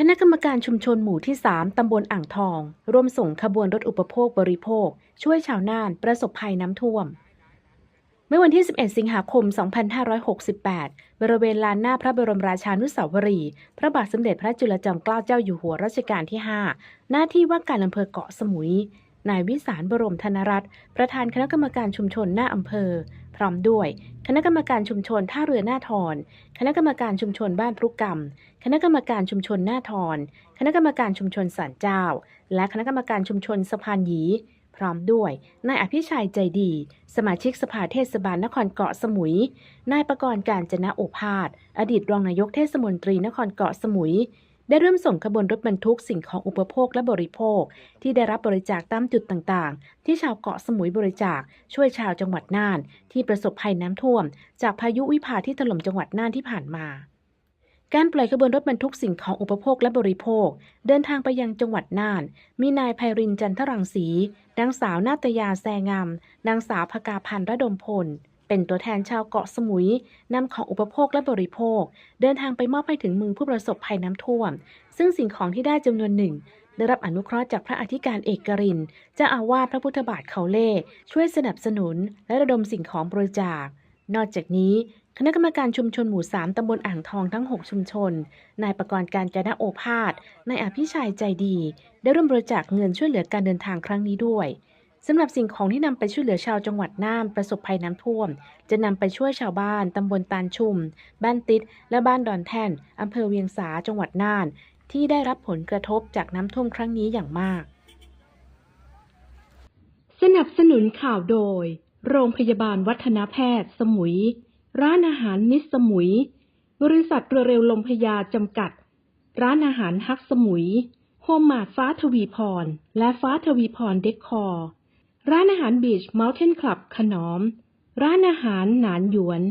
คณะกรรมการชุมชนหมู่ที่ 3 ตำบลอ่างทอง ร่วมส่งขบวนรถอุปโภคบริโภค ช่วยชาวน่านประสบภัยน้ำท่วม เมื่อวันที่ 11 สิงหาคม 2568 บริเวณลานหน้าพระบรมราชานุสาวรีย์พระบาทสมเด็จพระจุลจอมเกล้าเจ้าอยู่หัวรัชกาลที่ 5 หน้าที่ว่าการอำเภอเกาะสมุย นายวิสารบรมธนรัตน์ประธานคณะกรรมการชุมชนหน้าอำเภอ พร้อมด้วย คณะกรรมการชุมชนท่าเรือหน้าทอน คณะกรรมการชุมชนบ้านพรุกรรม คณะกรรมการชุมชนหน้าทอน คณะกรรมการชุมชนสันเจ้า และคณะกรรมการชุมชนสะพานหยี พร้อมด้วย นายอภิชัยใจดี สมาชิกสภาเทศบาลนครเกาะสมุย นายประกรณ์การจนะโอภาส อดีตรองนายกเทศมนตรีนครเกาะสมุย ได้เริ่มส่งขบวนรถบรรทุกสิ่งของอุปโภคและบริโภค ที่ได้รับบริจาคตามจุดต่างๆ ที่ชาวเกาะสมุยบริจาค ช่วยชาวจังหวัดน่าน ที่ประสบภัยน้ำท่วม จากพายุวิภาที่ถล่มจังหวัดน่านที่ผ่านมา การปล่อยขบวนรถบรรทุกสิ่งของอุปโภคและบริโภค เดินทางไปยังจังหวัดน่าน มีนายไพรินจันทรังสีนางสาวนาตยาแซงามนางสาวพกาพันธ์ระดมพล เป็นตัวแทนชาวเกาะสมุยนำของอุปโภคและบริโภค เดินทางไปมอบให้ถึงมือผู้ประสบภัยน้ำท่วม ซึ่งสิ่งของที่ได้จำนวนหนึ่ง ได้รับอนุเคราะห์จากพระอธิการเอกกรินเจ้าอาวาสพระพุทธบาทเขาเล่ช่วยสนับสนุน และระดมสิ่งของบริจาค นอกจากนี้คณะกรรมการชุมชนหมู่ 3 ตำบลอ่างทองทั้ง 6 ชุมชน นายประกรณ์การจนะโอภาส นายอภิชัยใจดี ได้ร่วมบริจาคเงินช่วยเหลือการเดินทางครั้งนี้ด้วย สำหรับสิ่งของที่นำไปช่วยเหลือชาวจังหวัดน่านประสบภัยน้ำท่วม จะนำไปช่วยชาวบ้านตำบลตาลชุม บ้านติด และบ้านดอนแท่นอำเภอเวียงสาจังหวัดน่าน ที่ได้รับผลกระทบจากน้ำท่วมครั้งนี้อย่างมาก สนับสนุนข่าวโดย โรงพยาบาลวัฒนแพทย์ สมุย ร้านอาหารมิสสมุย บริษัทเรือเร็วลมพยาจำกัด ร้านอาหารฮักสมุย โฮมมาดฟ้าทวีพร และฟ้าทวีพรเด็กคอร์ ร้านอาหารบีชเมลเทนคลับขนอม ร้านอาหารหนานหยวน